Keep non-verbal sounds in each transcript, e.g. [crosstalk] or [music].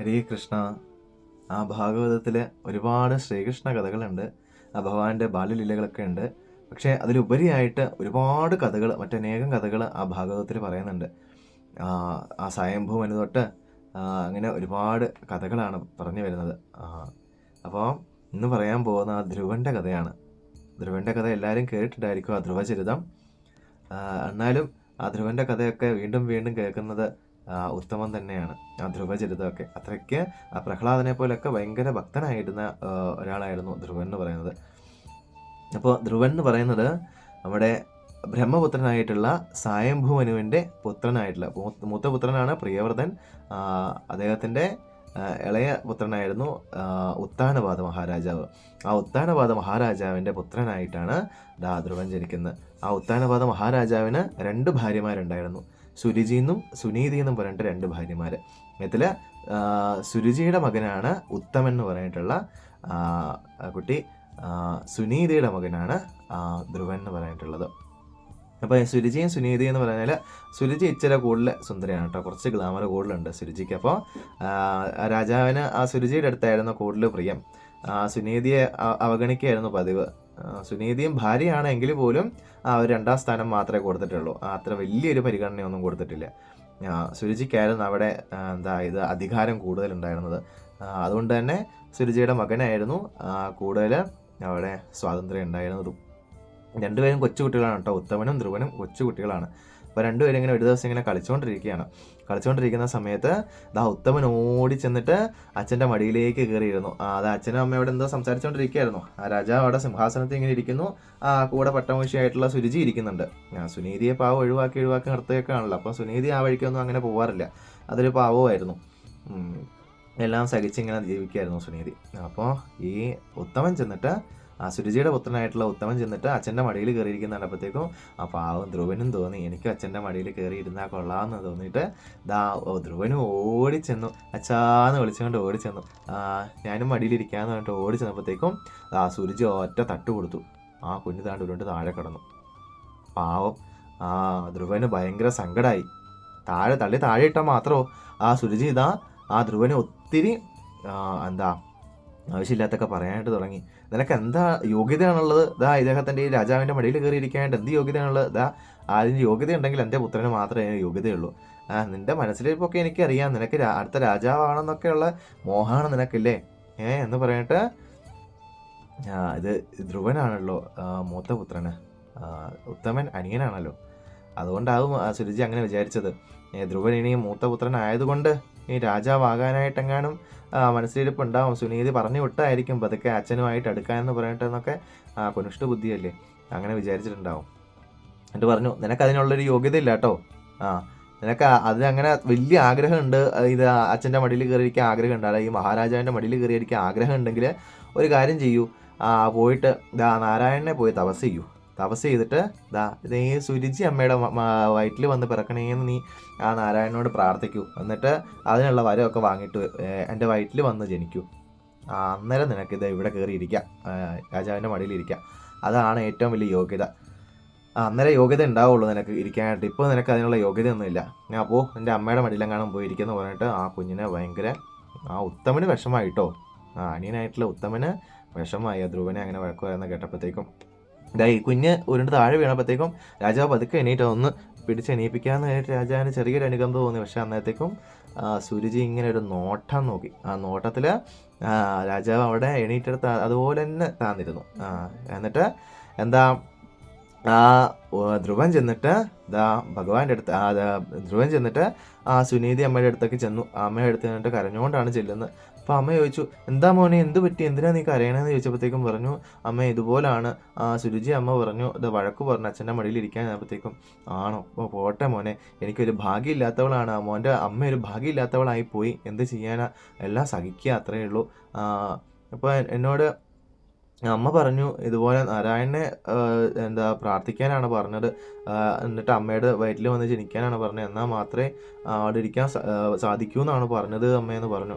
ഹരേ കൃഷ്ണ. ആ ഭാഗവതത്തിൽ ഒരുപാട് ശ്രീകൃഷ്ണ കഥകളുണ്ട്. ആ ഭഗവാന്റെ ബാല്യലീലകളൊക്കെ ഉണ്ട്. പക്ഷേ അതിലുപരിയായിട്ട് ഒരുപാട് കഥകൾ മറ്റനേകം കഥകൾ ആ ഭാഗവതത്തിൽ പറയുന്നുണ്ട്. ആ, സ്വയംഭൂ മനു തൊട്ട് അങ്ങനെ ഒരുപാട് കഥകളാണ് പറഞ്ഞു വരുന്നത്. അപ്പോൾ ഇന്ന് പറയാൻ പോകുന്ന ആ ധ്രുവന്റെ കഥയാണ്. ധ്രുവന്റെ കഥ എല്ലാവരും കേട്ടിട്ടായിരിക്കും ആ ധ്രുവചരിതം. എന്നാലും ആ ധ്രുവന്റെ കഥയൊക്കെ വീണ്ടും വീണ്ടും കേൾക്കുന്നത് ആ, ഉത്തമം തന്നെയാണ്. ആ ധ്രുവചരിതമൊക്കെ. അത്രയ്ക്ക് ആ പ്രഹ്ലാദനെ പോലെയൊക്കെ ഭയങ്കര ഭക്തനായിരുന്ന ഒരാളായിരുന്നു ധ്രുവൻ എന്ന് പറയുന്നത്. അപ്പോൾ ധ്രുവൻ എന്ന് പറയുന്നത് നമ്മുടെ ബ്രഹ്മപുത്രനായിട്ടുള്ള സായംഭുവനുവിന്റെ പുത്രനായിട്ടുള്ള മൂത്ത- പുത്രനാണ് പ്രിയവ്രതൻ. അദ്ദേഹത്തിന്റെ ഇളയ പുത്രനായിരുന്നു ഉത്താനപാത മഹാരാജാവ്. ആ ഉത്താനപാത മഹാരാജാവിന്റെ പുത്രനായിട്ടാണ് ധ്രുവൻ ജനിക്കുന്നത്. ആ ഉത്താനപാത മഹാരാജാവിന് രണ്ട് ഭാര്യമാരുണ്ടായിരുന്നു. സുരുചി എന്നും സുനീതി എന്നും പറഞ്ഞിട്ട് രണ്ട് ഭാര്യമാർ ഇതിൽ സുരുചിയുടെ മകനാണ് ഉത്തമൻ എന്ന് പറഞ്ഞിട്ടുള്ള കുട്ടി സുനീതിയുടെ മകനാണ് ധ്രുവൻ എന്ന് പറഞ്ഞിട്ടുള്ളത്. അപ്പോൾ സുരുചിയും സുനീതി എന്ന് പറഞ്ഞാൽ സുരുചി ഇച്ചിരി കൂടുതൽ സുന്ദരിയാണ് കേട്ടോ. കുറച്ച് ഗ്ലാമർ കൂടുതലുണ്ട് സുരുചിക്ക്. അപ്പോൾ രാജാവിന് ആ സുരുചിയുടെ അടുത്തായിരുന്നു കൂടുതൽ പ്രിയം. സുനീതിയെ അവഗണിക്കുകയായിരുന്നു പതിവ്. സുനീതിയും ഭാര്യയാണെങ്കിൽ പോലും ആ ഒരു രണ്ടാം സ്ഥാനം മാത്രമേ കൊടുത്തിട്ടുള്ളൂ. അത്ര വലിയൊരു പരിഗണനയൊന്നും കൊടുത്തിട്ടില്ല. സുരുചിക്കായിരുന്നു അവിടെ എന്താ ഇത് അധികാരം കൂടുതലുണ്ടായിരുന്നത്. അതുകൊണ്ട് തന്നെ സുരുചിയുടെ മകനായിരുന്നു. കൂടുതൽ അവിടെ സ്വാതന്ത്ര്യം ഉണ്ടായിരുന്നതും. രണ്ടുപേരും കൊച്ചുകുട്ടികളാണ് കേട്ടോ. ഉത്തമനും ധ്രുവനും കൊച്ചു കുട്ടികളാണ് അപ്പോൾ രണ്ടുപേരും ഇങ്ങനെ ഒരു ദിവസം ഇങ്ങനെ കളിച്ചുകൊണ്ടിരിക്കുകയാണ് കളിച്ചുകൊണ്ടിരിക്കുന്ന സമയത്ത് ദാ ഉത്തമൻ ഓടി ചെന്നിട്ട് അച്ഛന്റെ മടിയിലേക്ക് കയറിയിരുന്നു. അത് അച്ഛനും അമ്മയോട് എന്തോ സംസാരിച്ചുകൊണ്ടിരിക്കുകയായിരുന്നു ആ രാജാവ് അവിടെ സിംഹാസനത്തിൽ ഇങ്ങനെ ഇരിക്കുന്നു. ആ കൂടെ പട്ടമൂശിയായിട്ടുള്ള സുരുചി ഇരിക്കുന്നുണ്ട്. സുനീതിയെ പാവം ഒഴിവാക്കി ഒഴിവാക്കി നിർത്തുകയൊക്കെ ആണല്ലോ. അപ്പോൾ സുനീതി ആ വഴിക്കൊന്നും അങ്ങനെ പോവാറില്ല. അതൊരു പാവമായിരുന്നു. എല്ലാം സഹിച്ചിങ്ങനെ ജീവിക്കുകയായിരുന്നു സുനീതി. അപ്പോൾ ഈ ഉത്തമൻ ചെന്നിട്ട് സുരുചിയുടെ പുത്രനായിട്ടുള്ള ഉത്തമൻ ചെന്നിട്ട് അച്ഛന്റെ മടിയിൽ കയറിയിരിക്കുന്ന കണ്ടപ്പോഴത്തേക്കും ആ പാവം ധ്രുവനും തോന്നി. എനിക്ക് അച്ഛന്റെ മടിയിൽ കയറി ഇരുന്നാൽ കൊള്ളാമെന്ന് തോന്നിയിട്ട് ദാ ധ്രുവനും ഓടി ചെന്നു. അച്ഛാന്ന് വിളിച്ചുകൊണ്ട് ഓടി ചെന്നു. ആ, ഞാനും മടിയിലിരിക്കാന്ന് പറഞ്ഞിട്ട് ഓടി ചെന്നപ്പോഴത്തേക്കും ആ സുരുചി ഒറ്റ തട്ട് കൊടുത്തു. ആ കുഞ്ഞു താണ്ട് ഉരുണ്ട് താഴെ കിടന്നു. പാവം. ആ ധ്രുവന് ഭയങ്കര സങ്കടമായി താഴെ തള്ളി താഴെ ഇട്ടാൽ മാത്രമോ? ആ സുരുചി ഇതാ ആ ധ്രുവനെ ഒത്തിരി ആ, എന്താ ആവശ്യമില്ലാത്തൊക്കെ പറയാനായിട്ട് തുടങ്ങി. നിനക്ക് എന്താ യോഗ്യതയാണുള്ളത്? ദാ ഇദ്ദേഹത്തിന്റെ ഈ രാജാവിന്റെ മടിയിൽ കയറിയിരിക്കാനായിട്ട് എന്ത് യോഗ്യതയാണുള്ളത്? ദാ അതിന് യോഗ്യത ഉണ്ടെങ്കിൽ എന്റെ പുത്രന് മാത്രമേ യോഗ്യതയുള്ളൂ. ആ നിന്റെ മനസ്സിലിരിപ്പൊക്കെ എനിക്കറിയാം. നിനക്ക് അടുത്ത രാജാവാണെന്നൊക്കെയുള്ള മോഹമാണ് നിനക്കില്ലേ? ഏ എന്ന് പറഞ്ഞിട്ട് ആ, ഇത് ധ്രുവനാണല്ലോ മൂത്ത പുത്രന്. ഉത്തമൻ അനിയനാണല്ലോ. അതുകൊണ്ടാവും സുരുചി അങ്ങനെ വിചാരിച്ചത്. ധ്രുവൻ ഇനിയും മൂത്ത ഈ രാജാവാകാനായിട്ടെങ്ങാനും ആ, മനസ്സിലിരിപ്പ് ഉണ്ടാവും സുനീതി പറഞ്ഞു വിട്ടായിരിക്കും പതുക്കെ അച്ഛനുമായിട്ട് എടുക്കാമെന്ന് പറഞ്ഞിട്ടെന്നൊക്കെ കുനിഷ്ഠ ബുദ്ധിയല്ലേ? അങ്ങനെ വിചാരിച്ചിട്ടുണ്ടാവും. എന്നിട്ട് പറഞ്ഞു നിനക്ക് അതിനുള്ളൊരു യോഗ്യത ഇല്ല കേട്ടോ. ആ നിനക്ക് അതിനങ്ങനെ വലിയ ആഗ്രഹമുണ്ട്. ഇത് അച്ഛന്റെ മടിയിൽ കയറിയിരിക്കാൻ ആഗ്രഹമുണ്ട്. ഉണ്ട് ഈ മഹാരാജാവിന്റെ മടിയിൽ കയറിയിരിക്കാൻ ആഗ്രഹം ഉണ്ടെങ്കിൽ ഒരു കാര്യം ചെയ്യൂ. പോയിട്ട് നാരായണനെ പോയി തപസ് ചെയ്യൂ. തപസ് ചെയ്തിട്ട് ദാ നീ സുരുചി അമ്മയുടെ വയറ്റിൽ വന്ന് പിറക്കണേന്ന് നീ ആ നാരായണനോട് പ്രാർത്ഥിക്കൂ. എന്നിട്ട് അതിനുള്ള വരമൊക്കെ വാങ്ങിയിട്ട് എന്റെ വയറ്റിൽ വന്ന് ജനിക്കൂ. അന്നേരം നിനക്ക് നിനക്കിത് ഇവിടെ കയറി ഇരിക്കാം. രാജാവിന്റെ മടിയിൽ ഇരിക്കാം. അതാണ് ഏറ്റവും വലിയ യോഗ്യത. അന്നേരം യോഗ്യത ഉണ്ടാവുള്ളൂ നിനക്ക് ഇരിക്കാനായിട്ട്. ഇപ്പോൾ നിനക്ക് അതിനുള്ള യോഗ്യതയൊന്നുമില്ല. ഞാൻ അപ്പോൾ എന്റെ അമ്മയുടെ മടിയിലെങ്ങാനും പോയിരിക്കുന്നു പറഞ്ഞിട്ട് ആ കുഞ്ഞിനെ ഭയങ്കര ആ ഉത്തമന് വിഷമായിട്ടോ ആ അനിയനായിട്ടുള്ള ഉത്തമന് വിഷമായി ധ്രുവനെ അങ്ങനെ വഴക്ക് കേട്ടപ്പോഴത്തേക്കും ഇതാ ഈ കുഞ്ഞ് ഉരുണ്ട് താഴെ വീണപ്പോഴത്തേക്കും രാജാവ് പതുക്കെ എണീറ്റ് ഒന്ന് പിടിച്ച് എണീപ്പിക്കാന്ന് കഴിഞ്ഞിട്ട് രാജാവിന് ചെറിയൊരു അനുകമ്പ തോന്നി. പക്ഷേ അന്നേരത്തേക്കും സുരുചി ഇങ്ങനെ ഒരു നോട്ടം നോക്കി. ആ നോട്ടത്തിൽ രാജാവ് അവിടെ എണീറ്റെടുത്ത് അതുപോലെ തന്നെ താന്നിരുന്നു. എന്നിട്ട് എന്താ ആ ധ്രുവൻ ചെന്നിട്ട് ദാ ഭഗവാന്റെ അടുത്ത് ആ ധ്രുവൻ ചെന്നിട്ട് ആ സുനീതി അമ്മയുടെ അടുത്തൊക്കെ ചെന്നു. അമ്മയുടെ അടുത്ത് ചെന്നിട്ട് കരഞ്ഞുകൊണ്ടാണ് ചെല്ലുന്നത്. അപ്പോൾ അമ്മ ചോദിച്ചു എന്താ മോനെ എന്ത് പറ്റി? എന്തിനാ നീ കരയണമെന്ന് ചോദിച്ചപ്പോഴത്തേക്കും പറഞ്ഞു അമ്മ ഇതുപോലാണ്. സുരുചി അമ്മ പറഞ്ഞു ഇത് വഴക്കു പറഞ്ഞു അച്ഛന്റെ മടിയിൽ ഇരിക്കാൻ ആയപ്പോഴത്തേക്കും ആണോ? പോട്ടെ മോനെ എനിക്കൊരു ഭാഗ്യമില്ലാത്തവളാണ്. മോന്റെ അമ്മ ഒരു ഭാഗ്യമില്ലാത്തവളായി പോയി. എന്ത് ചെയ്യാനാ? എല്ലാം സഹിക്കുക അത്രയേ ഉള്ളൂ. അപ്പോൾ എന്നോട് അമ്മ പറഞ്ഞു ഇതുപോലെ നാരായണനെ എന്താ പ്രാർത്ഥിക്കാനാണ് പറഞ്ഞത്. എന്നിട്ട് അമ്മയുടെ വയറ്റിൽ വന്ന് ജനിക്കാനാണ് പറഞ്ഞത്. എന്നാൽ മാത്രമേ ആ, അവിടെ ഇരിക്കാൻ സാധിക്കൂ എന്നാണ് പറഞ്ഞത് അമ്മയെന്ന് പറഞ്ഞു.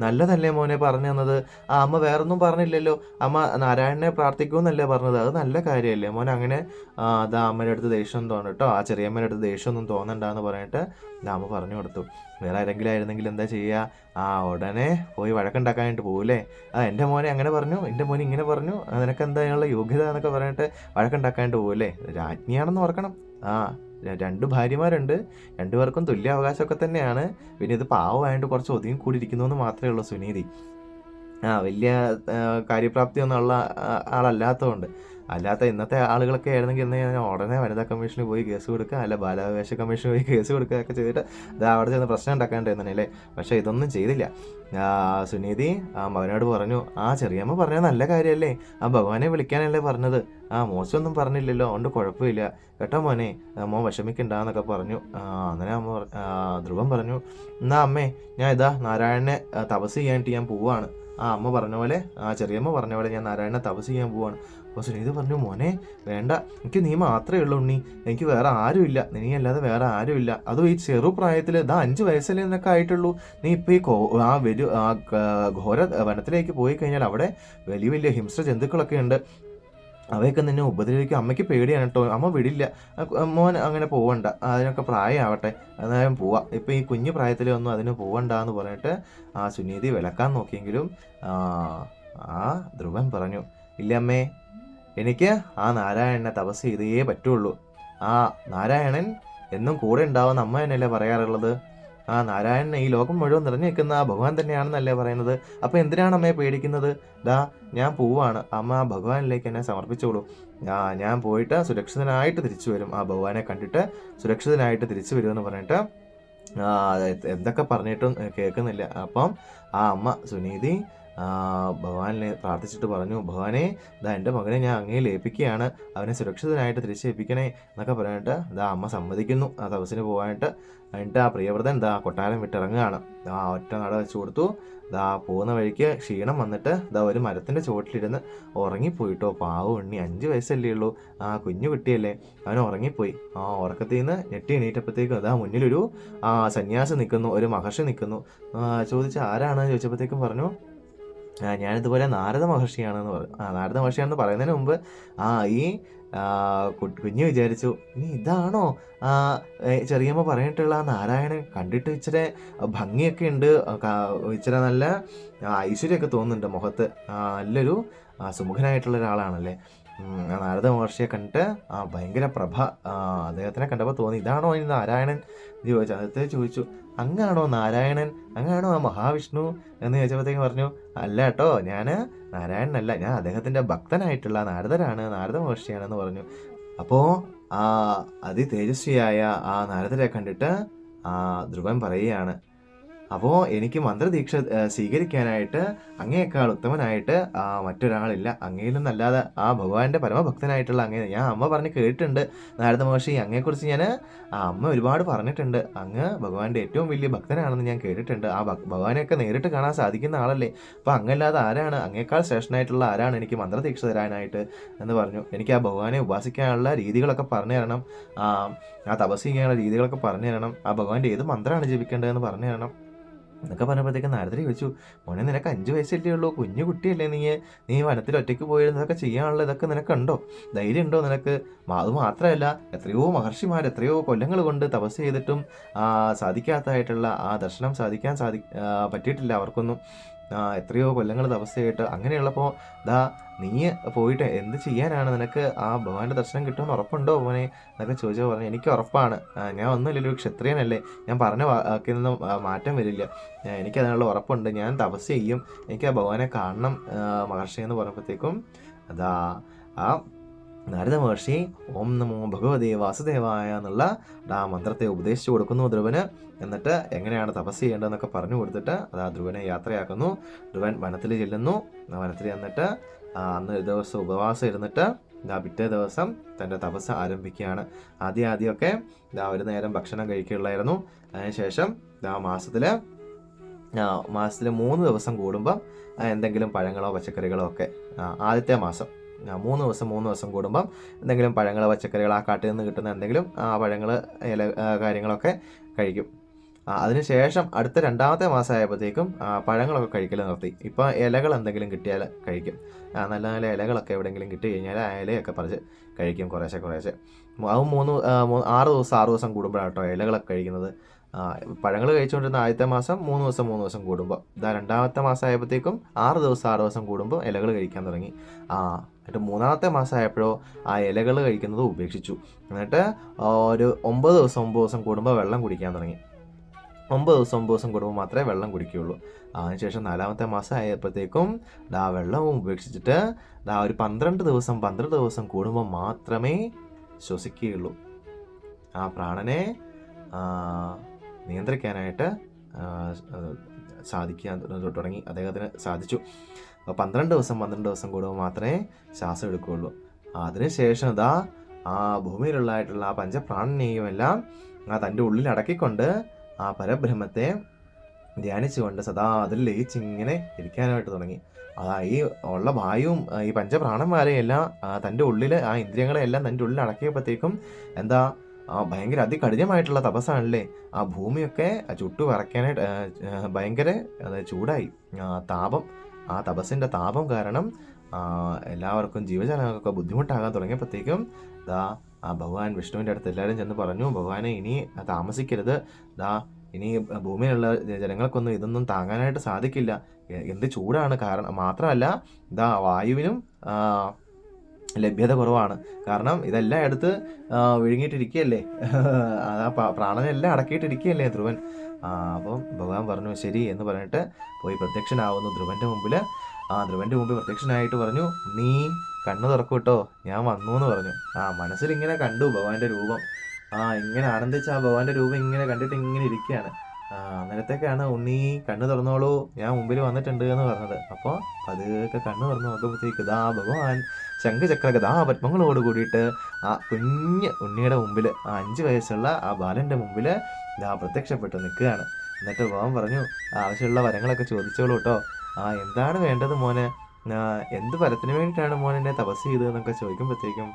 നല്ലതല്ലേ മോനെ പറഞ്ഞു തന്നത്? ആ അമ്മ വേറൊന്നും പറഞ്ഞില്ലല്ലോ. അമ്മ നാരായണനെ പ്രാർത്ഥിക്കൂന്നല്ലേ പറഞ്ഞത്? അത് നല്ല കാര്യമല്ലേ? മോൻ അങ്ങനെ ആ, അതാ അമ്മയുടെ അടുത്ത് ദേഷ്യം തോന്നട്ടോ ആ ചെറിയ ചെറിയമ്മയുടെ അടുത്ത് ദേഷ്യമൊന്നും തോന്നണ്ടെന്ന് പറഞ്ഞിട്ട് അമ്മ പറഞ്ഞു കൊടുത്തു. വേറെ ആരെങ്കിലും ആയിരുന്നെങ്കിൽ എന്താ ചെയ്യുക ആ ഉടനെ പോയി വഴക്കുണ്ടാക്കാനായിട്ട് പോകൂലേ ആ എന്റെ മോനെ അങ്ങനെ പറഞ്ഞു. എന്റെ മോനെ ഇങ്ങനെ പറഞ്ഞു. ആ, നിനക്ക് എന്താ അതിനുള്ള യോഗ്യത എന്നൊക്കെ പറഞ്ഞിട്ട് വഴക്കുണ്ടാക്കാനായിട്ട് പോകൂലേ രാജ്ഞിയാണെന്ന് ഓർക്കണം. ആ രണ്ട് ഭാര്യമാരുണ്ട്. രണ്ടുപേർക്കും തുല്യ അവകാശമൊക്കെ തന്നെയാണ്. പിന്നെ ഇത് പാവമായിട്ട് കുറച്ച് ഒതുങ്ങി കൂടിയിരിക്കുന്നു എന്ന് മാത്രമേ ഉള്ളൂ സുനീതി. ആ വലിയ കാര്യപ്രാപ്തി ഒന്നും ഉള്ള ആളല്ലാത്തതുകൊണ്ട്. അല്ലാത്ത ഇന്നത്തെ ആളുകളൊക്കെ ആയിരുന്നെങ്കിൽ ഇന്ന് ഞാൻ ഉടനെ വനിതാ കമ്മീഷനിൽ പോയി കേസ് കൊടുക്കുക അല്ല ബാലാവകാശ കമ്മീഷനിൽ പോയി കേസ് കൊടുക്കുക ഒക്കെ ചെയ്തിട്ട് ഇത് അവിടെ ചെന്ന് പ്രശ്നം ഉണ്ടാക്കാണ്ടായിരുന്നല്ലേ പക്ഷേ ഇതൊന്നും ചെയ്തില്ല. സുനീതി ആ മകനോട് പറഞ്ഞു ആ ചെറിയമ്മ പറഞ്ഞത് നല്ല കാര്യമല്ലേ? ആ ഭഗവാനെ വിളിക്കാനല്ലേ പറഞ്ഞത്? ആ മോശമൊന്നും പറഞ്ഞില്ലല്ലോ അതുകൊണ്ട് കുഴപ്പമില്ല. കേട്ടോ മോനെ അമ്മ വിഷമിക്കണ്ടെന്നൊക്കെ പറഞ്ഞു. അങ്ങനെ അമ്മ ധ്രുവം പറഞ്ഞു എന്നാ അമ്മേ ഞാൻ ഇതാ നാരായണനെ തപസ് ചെയ്യാനായിട്ട് ഞാൻ പോവാണ്. ആ അമ്മ പറഞ്ഞ പോലെ ആ ചെറിയമ്മ പറഞ്ഞ പോലെ ഞാൻ നാരായണനെ തപസ് ചെയ്യാൻ പോവാണ്. അപ്പോൾ സുനീത് പറഞ്ഞു മോനെ വേണ്ട എനിക്ക് നീ മാത്രമേ ഉള്ളൂ ഉണ്ണി. എനിക്ക് വേറെ ആരുമില്ല നീ അല്ലാതെ വേറെ ആരുമില്ല അതും ഈ ചെറുപ്രായത്തിൽ ഇതാ അഞ്ച് വയസ്സല്ലേ എന്നൊക്കെ ആയിട്ടുള്ളൂ. നീ ഇപ്പോൾ ഈ ആ വരു ആ ഘോര വനത്തിലേക്ക് പോയി കഴിഞ്ഞാൽ അവിടെ വലിയ വലിയ ഹിംസ ജന്തുക്കളൊക്കെ ഉണ്ട്. അവയൊക്കെ നിന്നെ ഉപദ്രവിക്കും. അമ്മയ്ക്ക് പേടിയാണ് കേട്ടോ. അമ്മ വിടില്ല. മോൻ അങ്ങനെ പോവണ്ട. അതിനൊക്കെ പ്രായമാവട്ടെ അതായത് പോവാം. ഇപ്പം ഈ കുഞ്ഞു പ്രായത്തിലൊന്നും അതിന് പോവണ്ട എന്ന് പറഞ്ഞിട്ട് ആ സുനീതി വിളക്കാൻ നോക്കിയെങ്കിലും ആ ധ്രുവൻ പറഞ്ഞു ഇല്ല അമ്മേ എനിക്ക് ആ നാരായണനെ തപസ് ചെയ്തേ പറ്റുള്ളൂ. ആ നാരായണൻ എന്നും കൂടെ ഉണ്ടാവുന്ന അമ്മ തന്നെയല്ലേ പറയാറുള്ളത്? ആ നാരായണൻ ഈ ലോകം മുഴുവൻ നിറഞ്ഞു നിൽക്കുന്ന ആ ഭഗവാൻ തന്നെയാണെന്നല്ലേ പറയുന്നത്? അപ്പൊ എന്തിനാണ് അമ്മയെ പേടിക്കുന്നത്? ദാ ഞാൻ പോവാണ്. അമ്മ ആ ഭഗവാനിലേക്ക് എന്നെ സമർപ്പിച്ചോളൂ. ആ ഞാൻ പോയിട്ട് സുരക്ഷിതനായിട്ട് തിരിച്ചു വരും. ആ ഭഗവാനെ കണ്ടിട്ട് സുരക്ഷിതനായിട്ട് തിരിച്ചു വരുമെന്ന് പറഞ്ഞിട്ട് എന്തൊക്കെ പറഞ്ഞിട്ടും കേൾക്കുന്നില്ല. അപ്പം ആ അമ്മ സുനീതി ഭഗവാനെ പ്രാർത്ഥിച്ചിട്ട് പറഞ്ഞു ഭഗവാനെ ഇതാ എന്റെ മകനെ ഞാൻ അങ്ങേ ഏൽപ്പിക്കുകയാണ് അവനെ സുരക്ഷിതനായിട്ട് തിരിച്ചേൽപ്പിക്കണേ എന്നൊക്കെ പറഞ്ഞിട്ട് ഇതാ അമ്മ സമ്മതിക്കുന്നു. ആ തപസ്സിന് പോകാനായിട്ട് എന്നിട്ട് ആ പ്രിയവ്രതൻ ഇതാ കൊട്ടാരം വിട്ടിറങ്ങുകയാണ്. ആ ഒറ്റ നട വെച്ച് കൊടുത്തു. ദാ പോകുന്ന വഴിക്ക് ക്ഷീണം വന്നിട്ട് ദാ ഒരു മരത്തിന്റെ ചുവട്ടിലിരുന്ന് ഉറങ്ങിപ്പോയിട്ടോ. പാവം ഉണ്ണി അഞ്ച് വയസ്സല്ലേ ഉള്ളൂ. ആ കുഞ്ഞു കുട്ടിയല്ലേ. അവൻ ഉറങ്ങിപ്പോയി. ആ ഉറക്കത്തിൽ നിന്ന് ഞെട്ടി എണീറ്റപ്പോഴത്തേക്കും അതാ മുന്നിലൊരു ആ സന്യാസി നിൽക്കുന്നു. ഒരു മഹർഷി നിൽക്കുന്നു. ചോദിച്ച ആരാണ്? ചോദിച്ചപ്പോഴത്തേക്കും പറഞ്ഞു ഞാനിതുപോലെ നാരദ മഹർഷിയാണെന്ന് പറഞ്ഞു ആ നാരദ മഹർഷിയാണെന്ന് പറയുന്നതിന് മുമ്പ് ആ ഈ കുഞ്ഞ് വിചാരിച്ചു ഇനി ഇതാണോ? ചെറിയമ്മ പറഞ്ഞിട്ടുള്ള നാരായണൻ കണ്ടിട്ട് ഇച്ചിരി ഭംഗിയൊക്കെ ഉണ്ട്. ഇച്ചിരി നല്ല ഐശ്വര്യമൊക്കെ തോന്നുന്നുണ്ട് മുഖത്ത്. നല്ലൊരു സുമുഖനായിട്ടുള്ള ഒരാളാണല്ലേ? നാരദ മഹർഷിയെ കണ്ടിട്ട് ആ ഭയങ്കര പ്രഭ അദ്ദേഹത്തിനെ കണ്ടപ്പോൾ തോന്നി ഇതാണോ ഈ നാരായണൻ? എന്ന് ചോദിച്ചു. അദ്ദേഹത്തെ ചോദിച്ചു അങ്ങാണോ നാരായണൻ? അങ്ങാണോ ആ മഹാവിഷ്ണു? എന്ന് ചോദിച്ചപ്പോഴത്തേക്കും പറഞ്ഞു അല്ല കേട്ടോ ഞാൻ നാരായണനല്ല ഞാൻ അദ്ദേഹത്തിന്റെ ഭക്തനായിട്ടുള്ള നാരദരാണ് നാരദ മഹർഷിയാണെന്ന് പറഞ്ഞു. അപ്പോൾ ആ അതി തേജസ്വിയായ ആ നാരദരെ കണ്ടിട്ട് ആ ധ്രുവൻ പറയുകയാണ് അപ്പോൾ എനിക്ക് മന്ത്രദീക്ഷ സ്വീകരിക്കാനായിട്ട് അങ്ങയേക്കാൾ ഉത്തമനായിട്ട് മറ്റൊരാളില്ല. അങ്ങയിൽ നിന്നല്ലാതെ ആ ഭഗവാന്റെ പരമഭക്തനായിട്ടുള്ള അങ്ങേ ഞാൻ അമ്മ പറഞ്ഞ് കേട്ടിട്ടുണ്ട്. നാരദ മഹർഷി അങ്ങയെക്കുറിച്ച് ഞാൻ ആ അമ്മ ഒരുപാട് പറഞ്ഞിട്ടുണ്ട്. അങ്ങ് ഭഗവാന്റെ ഏറ്റവും വലിയ ഭക്തനാണെന്ന് ഞാൻ കേട്ടിട്ടുണ്ട്. ആ ഭഗ- ഭഗവാനെയൊക്കെ നേരിട്ട് കാണാൻ സാധിക്കുന്ന ആളല്ലേ. അപ്പോൾ അങ്ങല്ലാതെ ആരാണ്? അങ്ങേക്കാൾ ശ്രേഷ്ഠനായിട്ടുള്ള ആരാണ് എനിക്ക് മന്ത്രദീക്ഷ തരാനായിട്ട് എന്ന് പറഞ്ഞു. എനിക്ക് ആ ഭഗവാനെ ഉപാസിക്കാനുള്ള രീതികളൊക്കെ പറഞ്ഞു തരണം. ആ തപസ് ചെയ്യാനുള്ള രീതികളൊക്കെ പറഞ്ഞു തരണം. ആ ഭഗവാന്റെ ഏത് മന്ത്രമാണ് ജപിക്കേണ്ടതെന്ന് പറഞ്ഞു തരണം. എന്നൊക്കെ പറഞ്ഞപ്പോഴത്തേക്ക് നാരദരി ചോദിച്ചു മോനെ നിനക്ക് അഞ്ച് വയസ്സല്ലേ ഉള്ളൂ കുഞ്ഞു കുട്ടിയല്ലേ നീ? നീ വനത്തിൽ ഒറ്റയ്ക്ക് പോയിരുന്നതൊക്കെ ചെയ്യാനുള്ള ഇതൊക്കെ നിനക്കുണ്ടോ? ധൈര്യം ഉണ്ടോ നിനക്ക്? അത് മാത്രമല്ല എത്രയോ മഹർഷിമാർ എത്രയോ കൊല്ലങ്ങൾ കൊണ്ട് തപസ് ചെയ്തിട്ടും സാധിക്കാത്തതായിട്ടുള്ള ആ ദർശനം സാധിക്കാൻ സാധി പറ്റിയിട്ടില്ല അവർക്കൊന്നും. എത്രയോ കൊല്ലങ്ങൾ തപസ് ചെയ്തിട്ട് അങ്ങനെയുള്ളപ്പോൾ ദാ നീ പോയിട്ട് എന്ത് ചെയ്യാനാണ് നിനക്ക് ആ ഭഗവാന്റെ ദർശനം കിട്ടുമെന്ന് ഉറപ്പുണ്ടോ മോനെ? എന്നൊക്കെ ചോദിച്ചാൽ പറഞ്ഞു എനിക്ക് ഉറപ്പാണ്. ഞാൻ ഒന്നുമില്ലല്ലോ ക്ഷത്രിയനല്ലേ. ഞാൻ പറഞ്ഞ വാക്കിൽ നിന്നും മാറ്റം വരില്ല. എനിക്കതിനുള്ള ഉറപ്പുണ്ട്. ഞാൻ തപസ് ചെയ്യും. എനിക്ക് ആ ഭഗവാനെ കാണണം മഹർഷി എന്ന് പറഞ്ഞപ്പോഴത്തേക്കും അതാ ആ നാരദ മഹർഷി ഓം നമോ ഭഗവതേ വാസുദേവായ എന്നുള്ള ആ മന്ത്രത്തെ ഉപദേശിച്ചു കൊടുക്കുന്നു ധ്രുവന്. എന്നിട്ട് എങ്ങനെയാണ് തപസ് ചെയ്യേണ്ടതെന്നൊക്കെ പറഞ്ഞു കൊടുത്തിട്ട് അത് ആ ധ്രുവനെ യാത്രയാക്കുന്നു. ധ്രുവൻ വനത്തിൽ ചെല്ലുന്നു. ആ വനത്തിൽ ചെന്നിട്ട് അന്ന് ഒരു ദിവസം ഉപവാസം ഇരുന്നിട്ട് ആ പിറ്റേ ദിവസം തന്റെ തപസ് ആരംഭിക്കുകയാണ്. ആദ്യം ആദ്യമൊക്കെ ഇതാ ഒരു നേരം ഭക്ഷണം കഴിക്കുകയുള്ളായിരുന്നു. അതിനുശേഷം ഇതാ മാസത്തിൽ മാസത്തിൽ മൂന്ന് ദിവസം കൂടുമ്പം എന്തെങ്കിലും പഴങ്ങളോ പച്ചക്കറികളോ ഒക്കെ ആ, ആദ്യത്തെ മാസം ആ, മൂന്ന് ദിവസം മൂന്ന് ദിവസം കൂടുമ്പം എന്തെങ്കിലും പഴങ്ങൾ പച്ചക്കറികൾ ആ കാട്ടിൽ നിന്ന് കിട്ടുന്ന എന്തെങ്കിലും ആ പഴങ്ങൾ ഇല കാര്യങ്ങളൊക്കെ കഴിക്കും. അതിനുശേഷം അടുത്ത രണ്ടാമത്തെ മാസം ആയപ്പോഴത്തേക്കും പഴങ്ങളൊക്കെ കഴിക്കൽ നിർത്തി. ഇപ്പോൾ ഇലകൾ എന്തെങ്കിലും കിട്ടിയാൽ കഴിക്കും. നല്ല നല്ല ഇലകളൊക്കെ എവിടെയെങ്കിലും കിട്ടി കഴിഞ്ഞാൽ ആ ഇലയൊക്കെ പറിച്ച് കഴിക്കും കുറേശ്ശെ കുറേശ്ശെ. അത് മൂന്ന് ആറ് ദിവസം ആറ് ദിവസം കൂടുമ്പോഴാണ് കേട്ടോ ഇലകളൊക്കെ കഴിക്കുന്നത്. പഴങ്ങൾ കഴിച്ചുകൊണ്ടിരുന്ന ആദ്യത്തെ മാസം മൂന്ന് ദിവസം മൂന്ന് ദിവസം കൂടുമ്പോൾ ഇതാ രണ്ടാമത്തെ മാസം ആയപ്പോഴത്തേക്കും ആറ് ദിവസം ആറ് ദിവസം കൂടുമ്പോൾ ഇലകൾ കഴിക്കാൻ തുടങ്ങി. ആ എന്നിട്ട് മൂന്നാമത്തെ മാസമായപ്പോഴോ ആ ഇലകൾ കഴിക്കുന്നത് ഉപേക്ഷിച്ചു. എന്നിട്ട് ഒരു ഒമ്പത് ദിവസം ഒമ്പത് ദിവസം കൂടുമ്പോൾ വെള്ളം കുടിക്കാൻ തുടങ്ങി. ഒമ്പത് ദിവസം ഒമ്പത് ദിവസം കൂടുമ്പോൾ മാത്രമേ വെള്ളം കുടിക്കുകയുള്ളൂ. അതിനുശേഷം നാലാമത്തെ മാസം ആയപ്പോഴത്തേക്കും ആ വെള്ളവും ഉപേക്ഷിച്ചിട്ട് ദാ ഒരു പന്ത്രണ്ട് ദിവസം പന്ത്രണ്ട് ദിവസം കൂടുമ്പോൾ മാത്രമേ ശ്വസിക്കുകയുള്ളൂ. ആ പ്രാണനെ ആ, നിയന്ത്രിക്കാനായിട്ട് ആ, സാധിക്കാൻ തുടങ്ങി. അദ്ദേഹത്തിന് സാധിച്ചു. പന്ത്രണ്ട് ദിവസം പന്ത്രണ്ട് ദിവസം കൂടുമ്പോൾ മാത്രമേ ശ്വാസം എടുക്കുകയുള്ളൂ. അതിനുശേഷം ഇതാ ആ ഭൂമിയിലുള്ളതായിട്ടുള്ള ആ പഞ്ചപ്രാണനെയും എല്ലാം ആ തന്റെ ഉള്ളിൽ അടക്കിക്കൊണ്ട് ആ പരബ്രഹ്മത്തെ ധ്യാനിച്ചുകൊണ്ട് സദാ അതിൽ ലയിച്ചിങ്ങനെ ഇരിക്കാനായിട്ട് തുടങ്ങി. അതാ ഈ ഉള്ള വായുവും ഈ പഞ്ചപ്രാണന്മാരെയും എല്ലാം തന്റെ ഉള്ളിൽ ആ ഇന്ദ്രിയങ്ങളെ എല്ലാം തന്റെ ഉള്ളിൽ അടക്കിയപ്പോഴത്തേക്കും എന്താ ഭയങ്കര അതികഠിനമായിട്ടുള്ള തപസ്സാണല്ലേ? ആ ഭൂമിയൊക്കെ ചുട്ടു വിറയ്ക്കാനായിട്ട് ഭയങ്കര ചൂടായി. താപം ആ തപസ്സിന്റെ താപം കാരണം എല്ലാവർക്കും ജീവജാലങ്ങൾക്കൊക്കെ ബുദ്ധിമുട്ടാകാൻ തുടങ്ങിയപ്പോഴത്തേക്കും ദാ ആ ഭഗവാൻ വിഷ്ണുവിന്റെ അടുത്ത് എല്ലാവരും ചെന്ന് പറഞ്ഞു ഭഗവാനെ ഇനി താമസിക്കരുത്. ദാ ഇനി ഭൂമിയിലുള്ള ജനങ്ങൾക്കൊന്നും ഇതൊന്നും താങ്ങാനായിട്ട് സാധിക്കില്ല. എന്ത് ചൂടാണ് കാരണം മാത്രമല്ല ദാ വായുവിനും ലഭ്യത കുറവാണ്. കാരണം ഇതെല്ലാം എടുത്ത് വിഴുങ്ങിയിട്ടിരിക്കുകയല്ലേ ആ [laughs] പ്രാണനെല്ലാം അടക്കിയിട്ടിരിക്കുകയല്ലേ ധ്രുവൻ? അപ്പം ഭഗവാൻ പറഞ്ഞു ശരി എന്ന് പറഞ്ഞിട്ട് പോയി പ്രത്യക്ഷനാവുന്നു ധ്രുവന്റെ മുമ്പിൽ ആ ധ്രുവന്റെ മുമ്പിൽ പ്രത്യക്ഷനായിട്ട് പറഞ്ഞു നീ കണ്ണു തുറക്കൂ കേട്ടോ ഞാൻ വന്നു എന്ന് പറഞ്ഞു. ആ മനസ്സിൽ ഇങ്ങനെ കണ്ടു ഭഗവാന്റെ രൂപം. ആ ഇങ്ങനെ ആനന്ദിച്ച് ആ ഭഗവാന്റെ രൂപം ഇങ്ങനെ കണ്ടിട്ട് ഇങ്ങനെ ഇരിക്കുകയാണ്. അന്നേരത്തേക്കാണ് ഉണ്ണി കണ്ണ് തുറന്നോളൂ. ഞാൻ മുമ്പിൽ വന്നിട്ടുണ്ട് എന്ന് പറഞ്ഞത്. അപ്പോൾ പതുക്കെ കണ്ണ് തുറന്ന് നോക്കുമ്പോഴത്തേക്ക് ദാ ഭഗവാൻ ശംഖചക്ര ഗതാപത്മങ്ങളോട് കൂടിയിട്ട് ആ കുഞ്ഞ് ഉണ്ണിയുടെ മുമ്പിൽ ആ അഞ്ച് വയസ്സുള്ള ആ ബാലന്റെ മുമ്പിൽ ദാ പ്രത്യക്ഷപ്പെട്ട് നിൽക്കുകയാണ്. എന്നിട്ട് ഭഗവാൻ പറഞ്ഞു ആവശ്യമുള്ള വരങ്ങളൊക്കെ ചോദിച്ചോളൂ കേട്ടോ ആ എന്താണ് വേണ്ടത് മോനെ? എന്ത് ഫലത്തിന് വേണ്ടിയിട്ടാണ് മോൻ തപസ് ചെയ്തതെന്നൊക്കെ ചോദിക്കുമ്പോഴത്തേക്കും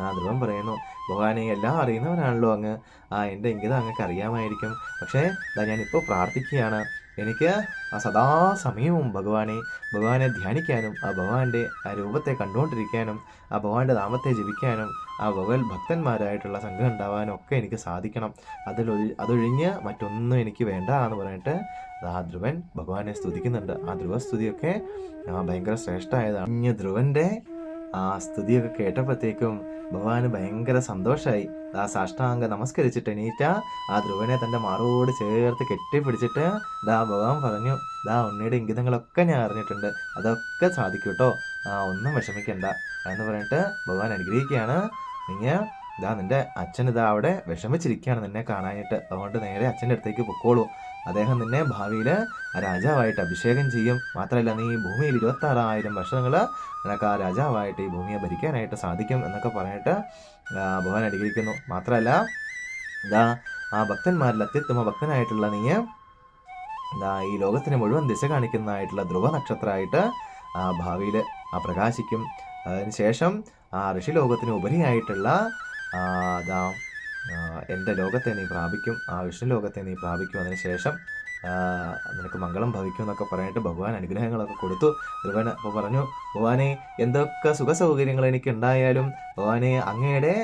ആ ധ്രുവൻ പറയുന്നു ഭഗവാനെ എല്ലാം അറിയുന്നവനാണല്ലോ അങ്ങ്. ആ എന്റെ ഇംഗിത അങ്ങക്ക് അറിയാമായിരിക്കും. പക്ഷേ ഞാനിപ്പോൾ പ്രാർത്ഥിക്കുകയാണ്. എനിക്ക് ആ സദാസമയവും ഭഗവാനെ ഭഗവാനെ ധ്യാനിക്കാനും ആ ഭഗവാന്റെ ആ രൂപത്തെ കണ്ടുകൊണ്ടിരിക്കാനും ആ ഭഗവാന്റെ നാമത്തെ ജപിക്കാനും ആ ഭഗവത് ഭക്തന്മാരായിട്ടുള്ള സംഘം ഉണ്ടാവാനും ഒക്കെ എനിക്ക് സാധിക്കണം. അതിലൊഴി അതൊഴിഞ്ഞ് മറ്റൊന്നും എനിക്ക് വേണ്ട എന്ന് പറഞ്ഞിട്ട് ആ ധ്രുവൻ ഭഗവാനെ സ്തുതിക്കുന്നുണ്ട്. ആ ധ്രുവസ്തുതിയൊക്കെ ഭയങ്കര ശ്രേഷ്ഠമായതാണ് ഇനി ധ്രുവന്റെ ആ സ്തുതിയൊക്കെ കേട്ടപ്പോഴത്തേക്കും ഭഗവാന് ഭയങ്കര സന്തോഷമായി ദാ സാഷ്ടാംഗ നമസ്കരിച്ചിട്ട് എണീറ്റ. ആ ധ്രുവനെ തന്റെ മാറോട് ചേർത്ത് കെട്ടിപ്പിടിച്ചിട്ട് ദാ ഭഗവാൻ പറഞ്ഞു ദാ ഉണ്ണിയുടെ ഇംഗിതങ്ങളൊക്കെ ഞാൻ അറിഞ്ഞിട്ടുണ്ട്. അതൊക്കെ സാധിക്കും കേട്ടോ ആ ഒന്നും വിഷമിക്കണ്ട. എന്ന് പറഞ്ഞിട്ട് ഭഗവാൻ അനുഗ്രഹിക്കുകയാണ്. നീ ഇതാ നിന്റെ അച്ഛൻ ഇതാ അവിടെ വിഷമിച്ചിരിക്കുകയാണ് നിന്നെ കാണാനായിട്ട്. അതുകൊണ്ട് നേരെ അച്ഛന്റെ അടുത്തേക്ക് പൊക്കോളൂ. അദ്ദേഹം നിന്നെ ഭാവിയിൽ രാജാവായിട്ട് അഭിഷേകം ചെയ്യും. മാത്രമല്ല നീ ഈ ഭൂമിയിൽ ഇരുപത്താറായിരം വർഷങ്ങൾ നിനക്ക് ആ രാജാവായിട്ട് ഈ ഭൂമിയെ ഭരിക്കാനായിട്ട് സാധിക്കും എന്നൊക്കെ പറഞ്ഞിട്ട് ഭഗവാൻ അനുഗ്രഹിക്കുന്നു. മാത്രമല്ല ഇതാ ആ ഭക്തന്മാരിൽ അത്യുത്തമ ഭക്തനായിട്ടുള്ള നീ ഇതാ ഈ ലോകത്തിന് മുഴുവൻ ദിശ കാണിക്കുന്നതായിട്ടുള്ള ധ്രുവ നക്ഷത്രമായിട്ട് ആ ഭാവിയിൽ പ്രകാശിക്കും. അതിനുശേഷം ആ ഋഷിലോകത്തിന് ഉപരിയായിട്ടുള്ള ആ, ദാ ആ, എന്റെ ലോകത്തെ നീ പ്രാപിക്കും. ആ വിഷ്ണു ലോകത്തെ നീ പ്രാപിക്കും. അതിനുശേഷം നിനക്ക് മംഗളം ഭവിക്കും എന്നൊക്കെ പറഞ്ഞിട്ട് ഭഗവാൻ അനുഗ്രഹങ്ങളൊക്കെ കൊടുത്തു. ധ്രുവൻ അപ്പോൾ പറഞ്ഞു ഭഗവാനെ എന്തൊക്കെ സുഖ സൗകര്യങ്ങൾ എനിക്ക് ഉണ്ടായാലും ഭഗവാനെ അങ്ങയുടെ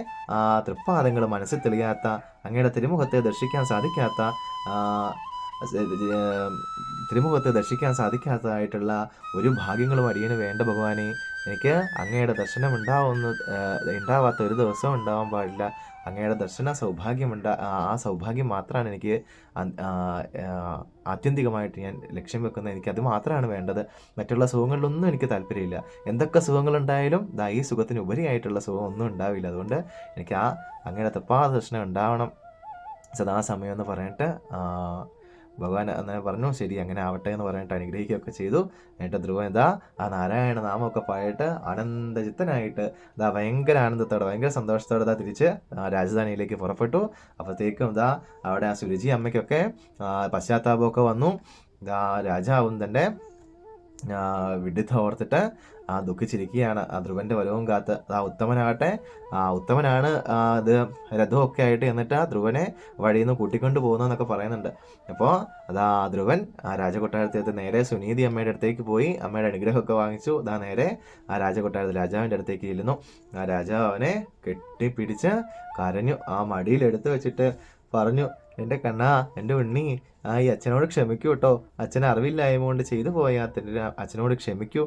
തൃപ്പാദങ്ങൾ മനസ്സിൽ തെളിയാത്ത അങ്ങയുടെ തിരുമുഖത്തെ ദർശിക്കാൻ സാധിക്കാത്ത തിരുമുഖത്തെ ദർശിക്കാൻ സാധിക്കാത്തതായിട്ടുള്ള ഒരു ഭാഗ്യങ്ങളും അടിയന് വേണ്ട ഭഗവാനെ. എനിക്ക് അങ്ങയുടെ ദർശനം ഉണ്ടാവുന്ന ഉണ്ടാവാത്ത ഒരു ദിവസം ഉണ്ടാവാൻ പാടില്ല. അങ്ങയുടെ ദർശന സൗഭാഗ്യമുണ്ട. ആ സൗഭാഗ്യം മാത്രമാണ് എനിക്ക് ആത്യന്തികമായിട്ട് ഞാൻ ലക്ഷ്യം വെക്കുന്നത്. എനിക്ക് അത് മാത്രമാണ് വേണ്ടത്. മറ്റുള്ള സുഖങ്ങളിലൊന്നും എനിക്ക് താല്പര്യമില്ല. എന്തൊക്കെ സുഖങ്ങളുണ്ടായാലും ദാ ഈ സുഖത്തിന് ഉപരിയായിട്ടുള്ള സുഖം ഒന്നും ഉണ്ടാവില്ല. അതുകൊണ്ട് എനിക്ക് ആ അങ്ങയുടെ തൃപ്പാദ ദർശനം ഉണ്ടാവണം. സദാസമയം എന്ന് പറഞ്ഞിട്ട് ഭഗവാൻ അങ്ങനെ പറഞ്ഞു ശരി അങ്ങനെ ആവട്ടെ എന്ന് പറഞ്ഞിട്ട് അനുഗ്രഹിക്കുകയൊക്കെ ചെയ്തു. എന്നിട്ട് ധ്രുവൻ ഇതാ ആ നാരായണ നാമമൊക്കെ പായിട്ട് ആനന്ദചിത്തനായിട്ട് ഇതാ ഭയങ്കര ആനന്ദത്തോടെ ഭയങ്കര സന്തോഷത്തോടെ ഇതാ തിരിച്ച് രാജധാനിയിലേക്ക് പുറപ്പെട്ടു. അപ്പോഴത്തേക്കും ഇതാ അവിടെ ആ സുരുചി അമ്മയ്ക്കൊക്കെ പശ്ചാത്താപമൊക്കെ വന്നു. ഇതാ രാജാവും തന്റെ ആ, വിഡിത്ത് ഓർത്തിട്ട് ആ ദുഃഖിച്ചിരിക്കുകയാണ്. ആ ധ്രുവന്റെ വലവും കാത്ത്. ആ ഉത്തമനാകട്ടെ. ആ ഉത്തമനാണ് അത് രഥമൊക്കെ ആയിട്ട് എന്നിട്ട് ആ ധ്രുവനെ വഴിയിൽ നിന്ന് കൂട്ടിക്കൊണ്ട് പോകുന്നു എന്നൊക്കെ പറയുന്നുണ്ട്. അപ്പോൾ അതാ ധ്രുവൻ ആ രാജകൊട്ടാരത്തിൽ നേരെ സുനീതി അമ്മയുടെ അടുത്തേക്ക് പോയി. അമ്മയുടെ അനുഗ്രഹമൊക്കെ വാങ്ങിച്ചു. അതാ നേരെ ആ രാജകൊട്ടാരത്തിൽ രാജാവിന്റെ അടുത്തേക്ക് ഇരുന്നു ആ രാജാവ് അവനെ കെട്ടിപ്പിടിച്ച് കരഞ്ഞു. ആ മടിയിലെടുത്ത് വെച്ചിട്ട് പറഞ്ഞു എന്റെ കണ്ണാ എന്റെ ഉണ്ണി. ആ ഈ അച്ഛനോട് ക്ഷമിക്കൂ കേട്ടോ അച്ഛൻ അറിവില്ലായ്മ കൊണ്ട് ചെയ്തു പോയ അച്ഛനോട് ക്ഷമിക്കൂ.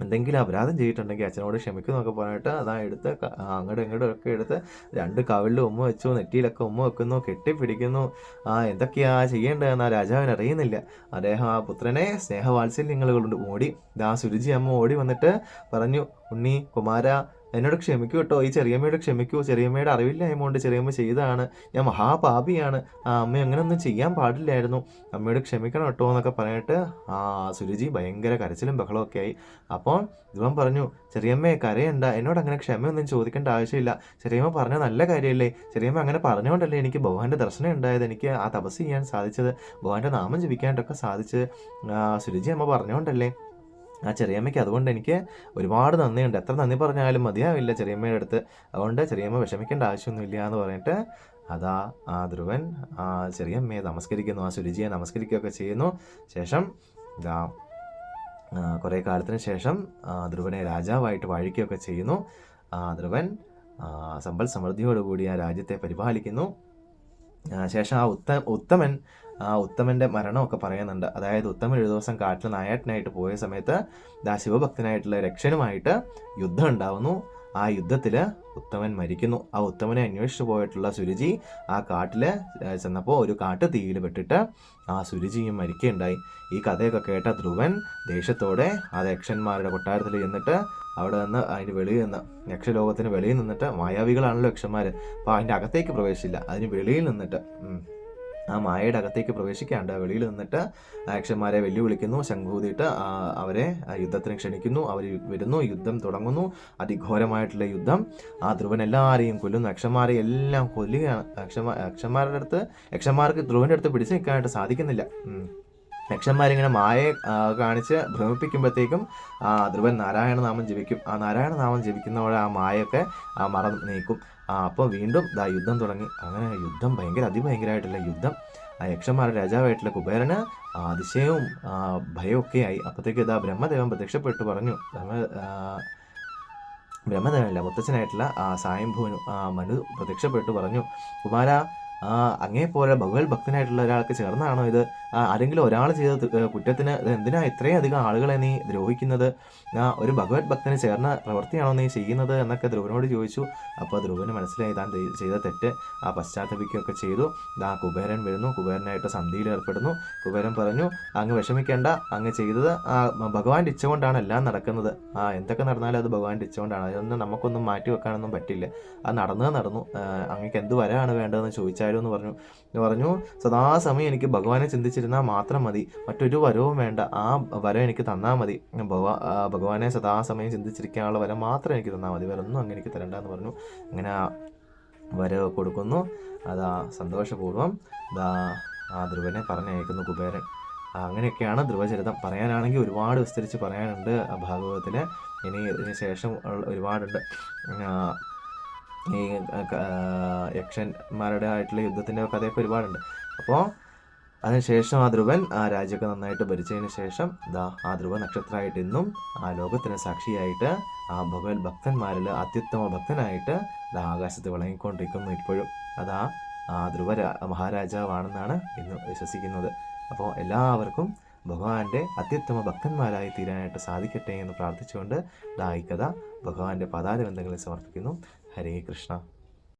എന്തെങ്കിലും അപരാധം ചെയ്തിട്ടുണ്ടെങ്കിൽ അച്ഛനോട് ക്ഷമിക്കൂ എന്നൊക്കെ പറഞ്ഞിട്ട് അതാ എടുത്ത് അങ്ങോട്ടും ഇങ്ങോട്ടും ഒക്കെ എടുത്ത് രണ്ട് കവിളിൽ ഉമ്മ വെച്ചു നെറ്റിയിലൊക്കെ ഉമ്മ വെക്കുന്നു കെട്ടിപ്പിടിക്കുന്നു. ആ എന്തൊക്കെയാ ചെയ്യേണ്ടതെന്ന് ആ രാജാവിന് അറിയുന്നില്ല. അദ്ദേഹം ആ പുത്രനെ സ്നേഹവാത്സല്യങ്ങൾ കൊണ്ട് ഓടി. ദാ സുരുചി അമ്മ ഓടി വന്നിട്ട് പറഞ്ഞു ഉണ്ണി കുമാര എന്നോട് ക്ഷമിക്കൂ കേട്ടോ. ഈ ചെറിയമ്മയോട് ക്ഷമിക്കൂ. ചെറിയമ്മയുടെ അറിവില്ലായ്മ ചെറിയമ്മ ചെയ്തതാണ്. ഞാൻ മഹാപാപിയാണ്. ആ അമ്മ അങ്ങനെയൊന്നും ചെയ്യാൻ പാടില്ലായിരുന്നു. അമ്മയോട് ക്ഷമിക്കണം കേട്ടോ എന്നൊക്കെ പറഞ്ഞിട്ട് ആ സുരുചി ഭയങ്കര കരച്ചിലും ബഹളമൊക്കെ ആയി. അപ്പോൾ ധ്രുവൻ പറഞ്ഞു ചെറിയമ്മയെ കരയണ്ട. എന്നോട് അങ്ങനെ ക്ഷമയൊന്നും ചോദിക്കേണ്ട ആവശ്യമില്ല. ചെറിയമ്മ പറഞ്ഞ നല്ല കാര്യമല്ലേ ചെറിയമ്മ അങ്ങനെ പറഞ്ഞുകൊണ്ടല്ലേ എനിക്ക് ഭഗവാന്റെ ദർശനം ഉണ്ടായത്. എനിക്ക് ആ തപസ് ചെയ്യാൻ സാധിച്ചത്. ഭഗവാന്റെ നാമം ജപിക്കാനായിട്ടൊക്കെ സാധിച്ചത്. സുരുചി അമ്മ പറഞ്ഞുകൊണ്ടല്ലേ ആ ചെറിയമ്മയ്ക്ക് അതുകൊണ്ട് എനിക്ക് ഒരുപാട് നന്ദിയുണ്ട്. എത്ര നന്ദി പറഞ്ഞാലും മതിയാവില്ല ചെറിയമ്മയുടെ അടുത്ത്. അതുകൊണ്ട് ചെറിയമ്മ വിഷമിക്കേണ്ട ആവശ്യമൊന്നുമില്ല എന്ന് പറഞ്ഞിട്ട് അതാ ആ ധ്രുവൻ ആ ചെറിയമ്മയെ നമസ്കരിക്കുന്നു ആ സുരുചിയെ നമസ്കരിക്കുകയൊക്കെ ചെയ്യുന്നു. ശേഷം ഇതാ കുറേ കാലത്തിന് ശേഷം ധ്രുവനെ രാജാവായിട്ട് വാഴിക്കുകയൊക്കെ ചെയ്യുന്നു. ധ്രുവൻ സമ്പൽ സമൃദ്ധിയോടുകൂടി ആ രാജ്യത്തെ പരിപാലിക്കുന്നു. ശേഷം ആ ഉത്ത ഉത്തമൻ ആ ഉത്തമന്റെ മരണമൊക്കെ പറയുന്നുണ്ട്. അതായത് ഉത്തമൻ ഒരു ദിവസം കാട്ടിൽ നായാട്ടിനായിട്ട് പോയ സമയത്ത് ദാ ശിവഭക്തനായിട്ടുള്ള രക്ഷനുമായിട്ട് യുദ്ധം ഉണ്ടാവുന്നു. ആ യുദ്ധത്തിൽ ഉത്തമൻ മരിക്കുന്നു. ആ ഉത്തമനെ അന്വേഷിച്ചു പോയിട്ടുള്ള സുരുചി ആ കാട്ടിൽ ചെന്നപ്പോൾ ഒരു കാട്ടു തീയിൽ പെട്ടിട്ട് ആ സുരുചിയും മരിക്കുകയുണ്ടായി. ഈ കഥയൊക്കെ കേട്ട ധ്രുവൻ ദേഷ്യത്തോടെ ആ യക്ഷന്മാരുടെ കൊട്ടാരത്തിൽ ചെന്നിട്ട് അവിടെ നിന്ന് അതിന് വെളിയിൽ നിന്ന് യക്ഷലോകത്തിന് വെളിയിൽ നിന്നിട്ട് മായാവികളാണല്ലോ യക്ഷന്മാർ അപ്പോൾ അതിന്റെ അകത്തേക്ക് പ്രവേശിച്ചില്ല. അതിന് വെളിയിൽ നിന്നിട്ട് ആ മായയുടെ അകത്തേക്ക് പ്രവേശിക്കാണ്ട് വെളിയിൽ നിന്നിട്ട് ആ യക്ഷന്മാരെ വെല്ലുവിളിക്കുന്നു ശംഖൂതിയിട്ട് അവരെ യുദ്ധത്തിന് ക്ഷണിക്കുന്നു അവർ വരുന്നു യുദ്ധം തുടങ്ങുന്നു അതിഘോരമായിട്ടുള്ള യുദ്ധം. ആ ധ്രുവൻ എല്ലാവരെയും കൊല്ലുന്നു. യക്ഷന്മാരെ എല്ലാം കൊല്ലുകയാണ്. യക്ഷന്മാ യക്ഷന്മാരുടെ അടുത്ത് യക്ഷന്മാർക്ക് ധ്രുവന്റെ അടുത്ത് പിടിച്ചു നിൽക്കാനായിട്ട് സാധിക്കുന്നില്ല. യക്ഷന്മാരിങ്ങനെ മായയെ കാണിച്ച് ഭ്രമിപ്പിക്കുമ്പോഴത്തേക്കും ധ്രുവൻ നാരായണ നാമം ജപിക്കും. ആ നാരായണ നാമം ജപിക്കുന്നതോടെ ആ മായയൊക്കെ ആ മറ നീക്കും. അപ്പോൾ വീണ്ടും ദാ യുദ്ധം തുടങ്ങി. അങ്ങനെ യുദ്ധം ഭയങ്കര അതിഭയങ്കരമായിട്ടുള്ള യുദ്ധം. ആ യക്ഷന്മാരുടെ രാജാവായിട്ടുള്ള കുബേരന് അതിശയവും ഭയമൊക്കെയായി. അപ്പോഴത്തേക്ക് ഇതാ ബ്രഹ്മദേവൻ പ്രത്യക്ഷപ്പെട്ടു പറഞ്ഞു ബ്രഹ്മ ബ്രഹ്മദേവനല്ല മുത്തച്ഛനായിട്ടുള്ള ആ സായംഭുവനു മനു പ്രത്യക്ഷപ്പെട്ടു പറഞ്ഞു കുമാര ആ അങ്ങേ പോലെ ഭഗവത് ഭക്തനായിട്ടുള്ള ഒരാൾക്ക് ചേർന്നാണോ ഇത്? ആ, ആരെങ്കിലും ഒരാൾ ചെയ്ത കുറ്റത്തിന് എന്തിനാ ഇത്രയും അധികം ആളുകളെ നീ ദ്രോഹിക്കുന്നത്? ആ ഒരു ഭഗവത് ഭക്തന് ചേർന്ന പ്രവൃത്തിയാണോ നീ ചെയ്യുന്നത്? എന്നൊക്കെ ധ്രുവനോട് ചോദിച്ചു. അപ്പോൾ ധ്രുവന് മനസ്സിലായി താൻ ചെയ്ത തെറ്റ്. ആ പശ്ചാത്തപിക്കുകയൊക്കെ ചെയ്തു. ദാ കുബേരൻ വരുന്നു. കുബേരനായിട്ട് സന്ധിയിൽ ഏർപ്പെടുന്നു. കുബേരൻ പറഞ്ഞു അങ്ങ് വിഷമിക്കേണ്ട. അങ്ങ് ചെയ്തത് ആ ഭഗവാന്റെ ഇച്ഛ കൊണ്ടാണ് എല്ലാം നടക്കുന്നത്. ആ എന്തൊക്കെ നടന്നാലും അത് ഭഗവാന്റെ ഇച്ഛ കൊണ്ടാണ്. അതൊന്നും നമുക്കൊന്നും മാറ്റി വെക്കാനൊന്നും പറ്റില്ല. അത് നടന്നത് നടന്നു. ആ, അങ്ങക്ക് എന്ത് വരാണ് വേണ്ടതെന്ന് ചോദിച്ചാലോ എന്ന് പറഞ്ഞു പറഞ്ഞു സദാസമയം എനിക്ക് ഭഗവാനെ ചിന്തിച്ചിരുന്നാൽ മാത്രം മതി. മറ്റൊരു വരവും വേണ്ട. ആ വരം എനിക്ക് തന്നാൽ മതി. ഭഗവാ ഭഗവാനെ സദാസമയം ചിന്തിച്ചിരിക്കാനുള്ള വരം മാത്രം എനിക്ക് തന്നാൽ മതി. വേറെ ഒന്നും അങ്ങനെ എനിക്ക് തരണ്ട എന്ന് പറഞ്ഞു. അങ്ങനെ ആ വരവ് കൊടുക്കുന്നു. അതാ സന്തോഷപൂർവം ദാ ആ ധ്രുവനെ പറഞ്ഞയക്കുന്നു കുബേരൻ. അങ്ങനെയൊക്കെയാണ് ധ്രുവചരിതം. പറയാനാണെങ്കിൽ ഒരുപാട് വിസ്തരിച്ച് പറയാനുണ്ട് ഭാഗവതത്തിൽ ഇനി ഇതിന് ശേഷം ഒരുപാടുണ്ട്. ഈ യക്ഷന്മാരുടെ ആയിട്ടുള്ള യുദ്ധത്തിന്റെ കഥയൊക്കെ ഒരുപാടുണ്ട്. അപ്പോൾ അതിനുശേഷം ആ ധ്രുവൻ ആ രാജ്യമൊക്കെ നന്നായിട്ട് ഭരിച്ചതിന് ശേഷം ദാ ആ ധ്രുവ നക്ഷത്രമായിട്ട് ഇന്നും ആ ലോകത്തിന് സാക്ഷിയായിട്ട് ആ ഭഗവത് ഭക്തന്മാരിൽ അത്യുത്തമ ഭക്തനായിട്ട് ദാ ആകാശത്ത് വിളങ്ങിക്കൊണ്ടിരിക്കുന്നു ഇപ്പോഴും. അതാ ആ ധ്രുവ മഹാരാജാവാണെന്നാണ് ഇന്ന് വിശ്വസിക്കുന്നത്. അപ്പോൾ എല്ലാവർക്കും ഭഗവാന്റെ അത്യുത്തമ ഭക്തന്മാരായി തീരാനായിട്ട് സാധിക്കട്ടെ എന്ന് പ്രാർത്ഥിച്ചുകൊണ്ട് ദാ ഈ കഥ ഭഗവാന്റെ പതാരബന്ധങ്ങളിൽ സമർപ്പിക്കുന്നു. ഹരേ കൃഷ്ണ.